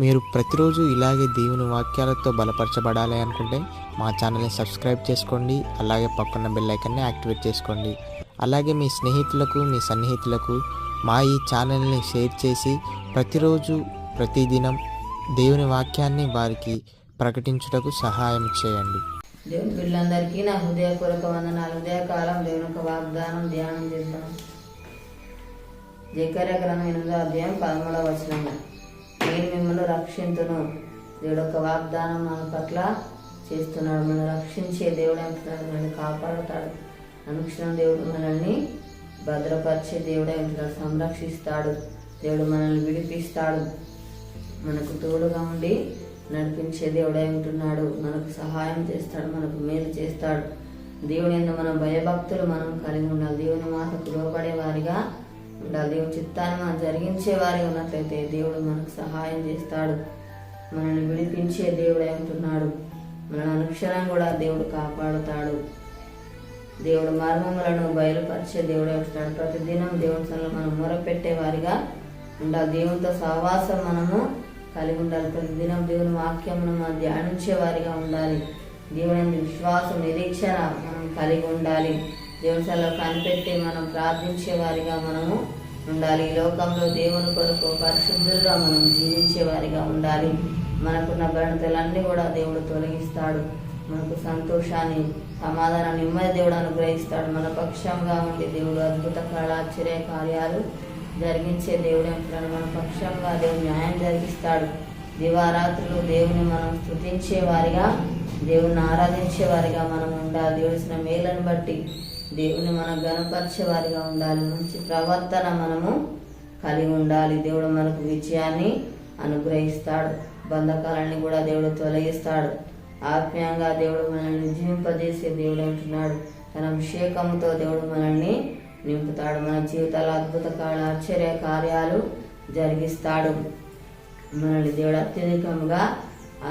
మీరు ప్రతిరోజు ఇలాగే దేవుని వాక్యాలతో బలపరచబడాలి అనుకుంటే మా ఛానల్ని సబ్స్క్రైబ్ చేసుకోండి అలాగే పక్కన బెల్ ఐకన్ని యాక్టివేట్ చేసుకోండి. అలాగే మీ స్నేహితులకు మీ సన్నిహితులకు మా ఈ ఛానల్ని షేర్ చేసి ప్రతిరోజు ప్రతిదినం దేవుని వాక్యాన్ని వారికి ప్రకటించుటకు సహాయం చేయండి. దేవుని పిల్లలందరికీ నా హృదయపూర్వక వందనాలు. ఉదయకాలం దేవుని యొక్క వాగ్దానం ధ్యానం చేద్దాం. జకర్య గ్రంథం ఎనిమిదో అధ్యాయం పదమూడవ వచనంలో. నేను మిమ్మల్ని రక్షించును దేవుడు యొక్క వాగ్దానం మన పట్ల చేస్తున్నాడు. మనం రక్షించే దేవుడు అంటున్నాడు మనల్ని కాపాడుతాడు. అనుక్షణం దేవుడు మనల్ని భద్రపరిచే దేవుడే అంటున్నాడు సంరక్షిస్తాడు. దేవుడు మనల్ని విడిపిస్తాడు. మనకు తోడుగా ఉండి నడిపించే దేవుడే ఉంటున్నాడు మనకు సహాయం చేస్తాడు. మనకు మేలు చేస్తాడు. దేవుని మన భయభక్తులు మనం కలిగి ఉండాలి. దేవుని మాటకు లోపడే వారిగా ఉండాలి. దేవుని చిత్తాన్ని మనం జరిగించే వారిగా ఉన్నట్లయితే దేవుడు మనకు సహాయం చేస్తాడు. మనల్ని విడిపించే దేవుడే ఉంటున్నాడు మన అనుక్షణం కూడా దేవుడు కాపాడుతాడు. దేవుడు మర్మములను బయలుపరిచే దేవుడే ఉంటాడు ప్రతిదినం దేవుని సన్నిధిలో మనం మొరపెట్టే వారిగా ఉండాలి. దేవునితో సహవాసం మనము కలిగి ఉండాలి. ప్రతిదినం దేవుని వాక్యమును మనం ధ్యానించే వారిగా ఉండాలి. దేవుని విశ్వాసం నిరీక్షణ మనం కలిగి ఉండాలి. దేవుని కనిపెట్టి మనం ప్రార్థించే వారిగా మనము ఉండాలి. ఈ లోకంలో దేవుని కొరకు పరిశుద్ధులుగా మనం జీవించే వారిగా ఉండాలి. మనకున్న గణతలన్నీ కూడా దేవుడు తొలగిస్తాడు. మనకు సంతోషాన్ని సమాధానం నెమ్మది దేవుడు అనుగ్రహిస్తాడు. మన పక్షంగా ఉండి దేవుడు అద్భుత కళాశ్చర్య కార్యాలు జరిగించే దేవుడు అంటున్నాడు. మన పక్షంగా దేవుడు న్యాయం జరిగిస్తాడు. దివారాత్రులు దేవుని మనం స్థుతించే వారిగా దేవుని ఆరాధించే వారిగా మనం ఉండాలి. దేవుడిసిన మేలను బట్టి దేవుని మనం గనపరిచే వారిగా ఉండాలి. మంచి ప్రవర్తన మనము కలిగి ఉండాలి. దేవుడు మనకు విజయాన్ని అనుగ్రహిస్తాడు. బంధకాలన్నీ కూడా దేవుడు తొలగిస్తాడు. ఆత్మీయంగా దేవుడు మనల్ని జీవింపజేసే దేవుడు అంటున్నాడు. తన అభిషేకంతో దేవుడు మనల్ని నింపుతాడు. మన జీవితాల అద్భుత కాల ఆశ్చర్య కార్యాలు జరిగిస్తాడు. మనల్ని దేవుడు అత్యధికంగా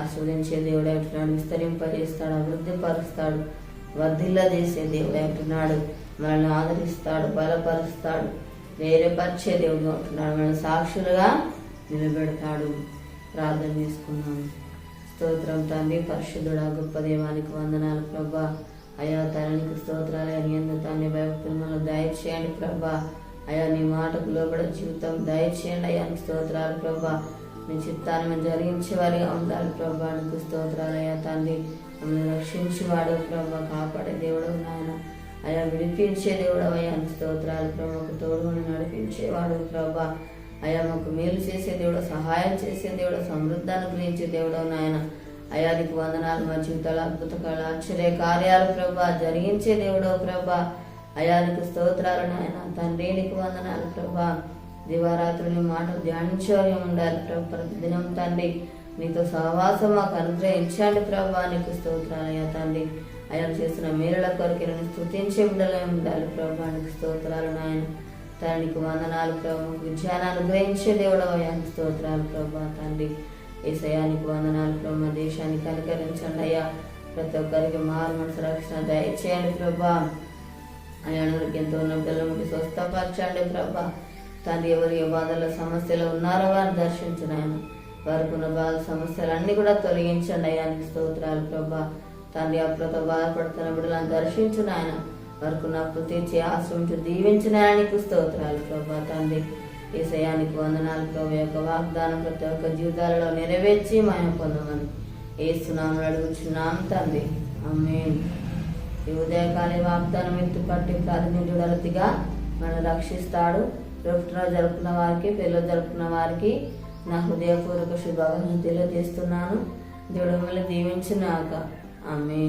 ఆస్వాదించే దేవుడు అంటున్నాడు. విస్తరింపజేస్తాడు అభివృద్ధి పరుస్తాడు వర్ధిల్లజేసే దేవుడు అంటున్నాడు. మనల్ని ఆదరిస్తాడు బలపరుస్తాడు వేరేపరిచే దేవుడు అంటున్నాడు. మనల్ని సాక్షులుగా నిలబెడతాడు. ప్రార్థన చేసుకున్నాము స్తోత్రం తండ్రి పరిశుద్ధుడా గొప్ప దేవానికి వందనాలు ప్రభా. అయా తననికి స్తోత్రాలు అని ఎందు తండ్రి భయభక్తులు దయచేయండి ప్రభా. అయా నీ మాటకు లోబడ జీవితం దయచేయండి. అయ్యా స్తోత్రాలు ప్రభా. నీ చిత్తాన్ని జరిగించే వారిగా ఉండాలి ప్రభా. నీకు స్తోత్రాలు అయ్యా తండ్రి. మమ్మల్ని రక్షించేవాడు ప్రభా కాపాడే దేవుడు నాయన. అయ్యా విడిపించే దేవుడు అయ్యా స్తోత్రాలు ప్రభాకు తోడుని నడిపించేవాడు ప్రభా. అయ్యా మాకు మేలు చేసే దేవుడు సహాయం చేసే దేవుడు సమృద్ధి గురించి దేవుడు నాయన. అయ్యా నీకు వందనాలు మా జీవితాలు అద్భుత కళ ఆశ్చర్య కార్యాలు ప్రభా. జరిగించే దేవుడు ప్రభా. అయ్యా నీకు స్తోత్రాలు నాయన. తండ్రి నీకు వందనాలు ప్రభా. దివారాత్రులు మాట ధ్యానించేవారి ఉండాలి ప్రభు? ప్రతిదినం తండ్రి నీతో సహవాసం మాకు అనుగ్రహించండి ప్రభా నీకు స్తోత్రాలయ్యా తండ్రి. ఆయన చేసిన మేలుల కొరకు నేను స్థుతించే బిడ్డలే ఉండాలి ప్రభా నీకు స్తోత్రాలు నాయన. తండ్రికి వందనాలు ప్రభు విజయాన్ని అనుగ్రహించే దేవుడు అయ్యానికి స్తోత్రాలు ప్రభా తండ్రి. ఏసయానికి వందనాలు ప్రభు దేశానికి దేశాన్ని అయ్యా. ప్రతి ఒక్కరికి మారు మనసు రక్షణ దయచేయండి ప్రభా. అయ్యా అనారోగ్యంతో ఉన్న పిల్లలకి స్వస్థపరచండి ప్రభా. తండ్రి ఎవరు ఏ బాధల సమస్యలు ఉన్నారో వారిని దర్శించిన ఆయన వారికున్న బాధ సమస్యలు కూడా తొలగించండి అయ్యానికి స్తోత్రాలు ప్రభా. తండ్రి అప్పులతో బాధపడుతున్న బిడ్డలను దర్శించిన ఆయన. వారికున్న అప్పులు తీర్చి ఆశ్రమించి దీవించిన ఆయనకు స్తోత్రాలు ప్రభా. తండ్రి ఈ సయానికి వందనాలు ప్రభు. యొక్క వాగ్దానం ప్రతి ఒక్క జీవితాలలో నెరవేర్చి మనం పొందమని ఏస్తున్నాము అడుగుచున్నాం తండ్రి. అమ్మేన్ ఈ ఉదయకాల వాగ్దానం ఎత్తుపట్టి ప్రాతినిధ్యుడలతిగా మనం రక్షిస్తాడు. పుట్టినరోజు జరుపుకున్న వారికి పెళ్ళి జరుపుకున్న వారికి నా హృదయపూర్వక శుభాకాంక్షలు తెలియజేస్తున్నాను దేవుడు మిమ్మల్ని దీవించినాక. ఆమె